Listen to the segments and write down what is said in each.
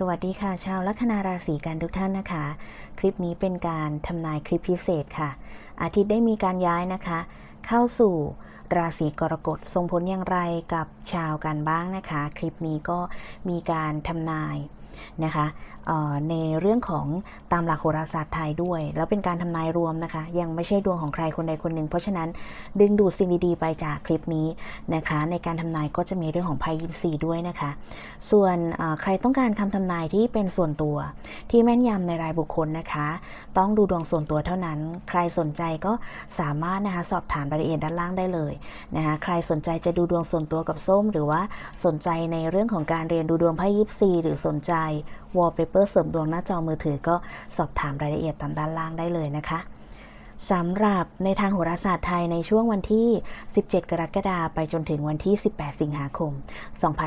สวัสดีค่ะ ชาวลัคนาราศีกันทุกท่านนะคะ คลิปนี้เป็นการทำนายคลิปพิเศษค่ะ อาทิตย์ได้มีการย้ายนะคะ เข้าสู่ราศีกรกฎส่งผลอย่างไรกับชาวกันบ้างนะคะ คลิปนี้ก็มีการทำนาย นะคะในเรื่องของตามหลักโหราศาสตร์ไทยด้วย แล้วเป็นการทำนายรวมนะคะ ยังไม่ใช่ดวงของใครคนใดคนหนึ่ง เพราะฉะนั้นดึงดูดสิ่งดีๆ ไปจากคลิปนี้นะคะ ในการทำนายก็จะมีเรื่องของไพ่ยิปซีด้วยนะคะ ส่วนใครต้องการคำทำนายที่เป็นส่วนตัวที่แม่นยำในรายบุคคลนะคะ ต้องดูดวงส่วนตัวเท่านั้น ใครสนใจก็สามารถนะคะสอบถามรายละเอียดด้านล่างได้เลยนะคะใครสนใจจะดูดวงส่วนตัวกับส้ม หรือว่าสนใจในเรื่องของการเรียนดูดวงไพ่ยิปซีหรือสนใจวอลเปเปอร์เสริมดวงหน้าจอมือถือก็สอบถามรายละเอียดตามด้านล่างได้เลยนะคะสำหรับในทางโหราศาสตร์ไทยในช่วงวันที่ 17 กรกฎาคมไปจนถึงวันที่ 18 สิงหาคม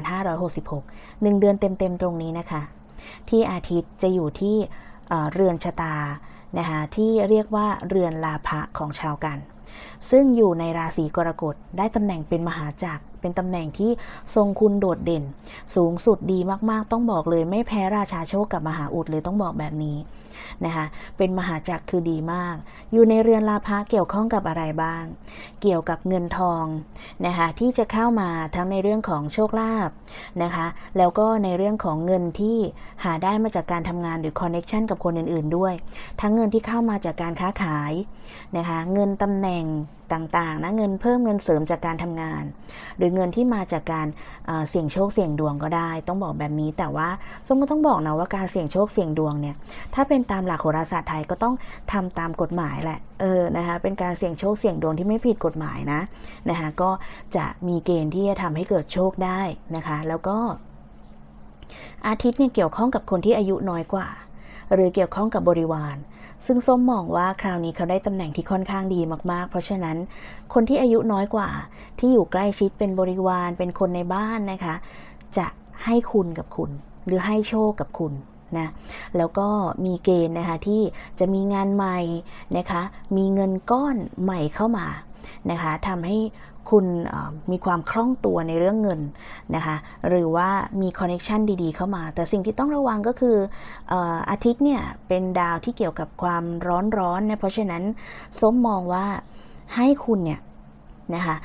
2566 1 เดือนเต็มๆตรงนี้นะคะ ที่อาทิตย์จะอยู่ที่เเรือนชะตานะคะที่เรียกว่าเรือนลาภะของชาวกัน ซึ่งอยู่ในราศีกรกฎได้ตำแหน่งเป็นมหาจักร เป็นตำแหน่งที่ทรงคุณโดดเด่น สูงสุดดีมากๆ ต้องบอกเลยไม่แพ้ราชาโชคกับมหาอุดเลยต้องบอกแบบนี้นะคะเป็นมหาจักรคือดีมาก อยู่ในเรือนลาภะเกี่ยวข้องกับอะไรบ้าง เกี่ยวกับเงินทองนะคะที่จะเข้ามาทั้งในเรื่องของโชคลาภนะคะแล้วก็ในเรื่องของเงินที่หาได้มาจากการทำงานหรือคอนเน็ชันกับคนอื่นๆด้วย ทั้งเงินที่เข้ามาจากการค้าขายนะคะเงินตำแหน่งต่างๆนะเงินเพิ่มเงินเสริมจากการทำงาน หรือเงินที่มาจากการเสี่ยงโชคเสี่ยงดวงก็ได้ ต้องบอกแบบนี้แต่ว่าส้มก็ต้องบอกนะว่าการเสี่ยงโชคเสี่ยงดวงเนี่ยถ้าเป็นตามหลักโหราศาสตร์ไทยก็ต้องทำตามกฎหมายแหละเออนะคะเป็นการเสี่ยงโชคเสี่ยงดวงที่ไม่ผิดกฎหมายนะนะคะก็จะมีเกณฑ์ที่จะทำให้เกิดโชคได้นะคะ แล้วก็ อาทิตย์เนี่ยเกี่ยวข้องกับคนที่อายุน้อยกว่า หรือเกี่ยวข้องกับบริวาร ซึ่งส้มมองว่าคราวนี้เขาได้ตำแหน่งที่ค่อนข้างดีมากๆ เพราะฉะนั้นคนที่อายุน้อยกว่า ที่อยู่ใกล้ชิดเป็นบริวารเป็นคนในบ้านนะคะ จะให้คุณกับคุณ หรือให้โชคกับคุณนะแล้วก็มีเกณฑ์นะคะที่จะมีงานใหม่นะคะ มีเงินก้อนใหม่เข้ามา นะคะทำให้คุณมีความคล่องตัวในเรื่องเงินนะคะหรือว่ามีคอนเน t ชันดีๆ เข้ามา แต่สิ่งที่ต้องระวังก็คืออาทิตย์เนี่ยเป็นดาวที่เกี่ยวกับความร้อนๆเนี่เพราะฉะนั้นส้มมองว่าให้คุณเนี่ยนะคะ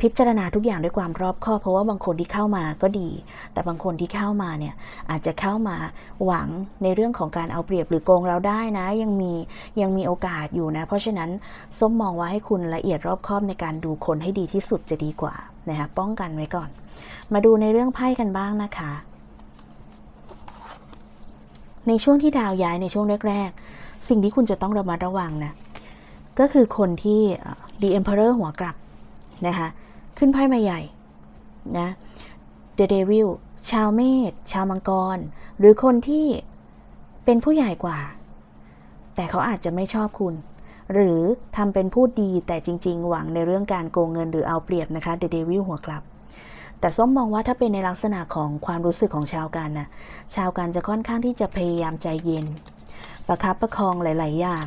พิจารณาทุกอย่างด้วยความรอบคอบเพราะว่าบางคนที่เข้ามาก็ดี แต่บางคนที่เข้ามาเนี่ยอาจจะเข้ามาหวังในเรื่องของการเอาเปรียบหรือโกงเราได้นะ ยังมียังมีโอกาสอยู่นะ เพราะฉะนั้นส้มมองว่าให้คุณละเอียดรอบคอบในการดูคนให้ดีที่สุดจะดีกว่านะคะป้องกันไว้ก่อน มาดูในเรื่องไพ่กันบ้างนะคะ ในช่วงที่ดาวย้ายในช่วงแรกๆสิ่งที่คุณจะต้องระมัดระวังนะก็คือคนที่เอ่อ The Emperor หัวกลับนะคะ ขึ้นไพ่มาใหญ่นะ The Devil ชาวเมษชาวมังกร หรือคนที่เป็นผู้ใหญ่กว่า แต่เขาอาจจะไม่ชอบคุณ หรือทำเป็นพูดดีแต่จริง ๆ หวังในเรื่องการโกงเงินหรือเอาเปรียบนะคะ The Devil หัวกลับ แต่ส้มมองว่าถ้าเป็นในลักษณะของความรู้สึกของชาวกันนะชาวกันจะค่อนข้างที่จะพยายามใจเย็น ประคับประคองหลาย ๆ อย่าง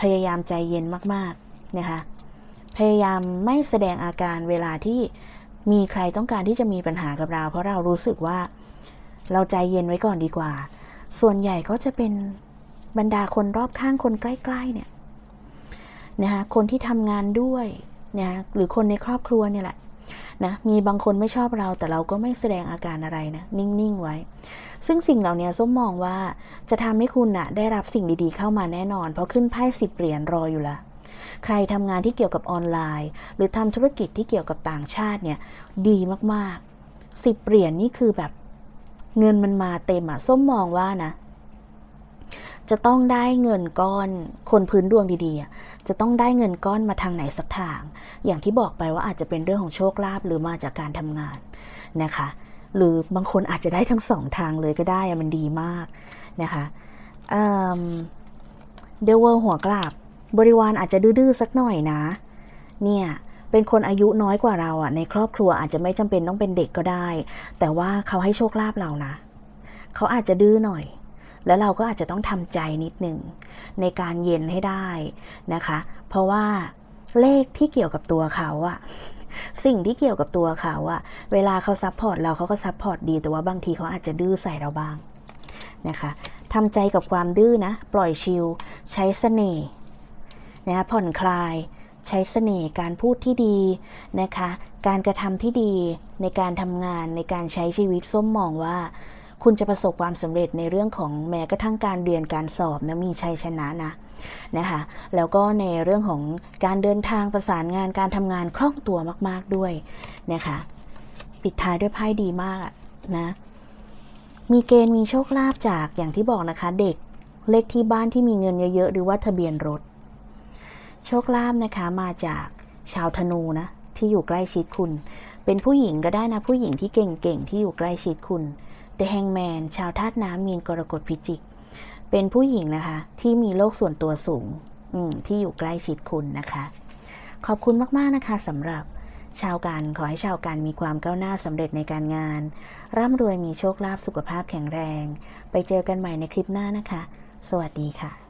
พยายามใจเย็นมากๆนะคะ พยายามไม่แสดงอาการเวลาที่มีใครต้องการที่จะมีปัญหากับเรา เพราะเรารู้สึกว่าเราใจเย็นไว้ก่อนดีกว่า ส่วนใหญ่ก็จะเป็นบรรดาคนรอบข้างคนใกล้ ๆ เนี่ยนะคะคนที่ทำงานด้วยนะหรือคนในครอบครัวเนี่ยแหละนะมีบางคนไม่ชอบเราแต่เราก็ไม่แสดงอาการอะไรนะนิ่ง ๆ ไว้ ซึ่งสิ่งเหล่านี้ส้มมองว่าจะทำให้คุณนะได้รับสิ่งดีๆเข้ามาแน่นอน เพราะขึ้นไพ่สิบเหรียญรออยู่ละ ใครทำงานที่เกี่ยวกับออนไลน์ หรือทำธุรกิจที่เกี่ยวกับต่างชาติเนี่ยดีมากๆสิบเหรียญนี่คือแบบเงินมันมาเต็มอะส้มมองว่านะ จะต้องได้เงินก้อนคนพื้นดวงดีๆ จะต้องได้เงินก้อนมาทางไหนสักทาง อย่างที่บอกไปว่าอาจจะเป็นเรื่องของโชคลาภหรือมาจากการทำงานนะคะ หรือบางคนอาจจะได้ทั้งสองทางเลยก็ได้มันดีมากนะคะเดวเวอร์หัวกลับ บริวารอาจจะดื้อสักหน่อยนะ เนี่ยเป็นคนอายุน้อยกว่าเราอะ ในครอบครัวอาจจะไม่จำเป็นต้องเป็นเด็กก็ได้ แต่ว่าเขาให้โชคลาภเรานะ เขาอาจจะดื้อหน่อย แล้วเราก็อาจจะต้องทำใจนิดหนึ่งในการเย็นให้ได้นะคะ เพราะว่าเลขที่เกี่ยวกับตัวเขาอะสิ่งที่เกี่ยวกับตัวเขาอะเวลาเขาซัพพอร์ตเราเขาก็ซัพพอร์ตดีแต่ว่าบางทีเขาอาจจะดื้อใส่เราบ้างนะคะทำใจกับความดื้อนะ ปล่อยชิลใช้เสน่ห์ นะผ่อนคลาย ใช้เสน่ห์การพูดที่ดีนะคะ การกระทำที่ดีในการทำงานในการใช้ชีวิตส้มมองว่า คุณจะประสบความสำเร็จในเรื่องของแม้กระทั่งการเรียนการสอบนะมีชัยชนะนะนะคะแล้วก็ในเรื่องของการเดินทางประสานงานการทำงานคล่องตัวมาก ๆด้วยนะคะปิดท้ายด้วยไพ่ดีมากนะมีเกณฑ์มีโชคลาภจากอย่างที่บอกนะคะ เด็กเลขที่บ้านที่มีเงินเยอะๆ หรือว่าทะเบียนรถ โชคลาภนะคะมาจากชาวธนูนะที่อยู่ใกล้ชิดคุณ เป็นผู้หญิงก็ได้นะผู้หญิงที่เก่งๆที่อยู่ใกล้ชิดคุณ The Hangman ชาวธาตุน้ำมีนกรกฎพิจิก เป็นผู้หญิงนะคะที่มีโลกส่วนตัวสูงที่อยู่ใกล้ชิดคุณนะคะ ขอบคุณมากๆนะคะสำหรับชาวการขอให้ชาวการมีความก้าวหน้าสำเร็จในการงาน ร่ำรวยมีโชคลาภสุขภาพแข็งแรง ไปเจอกันใหม่ในคลิปหน้านะคะ สวัสดีค่ะ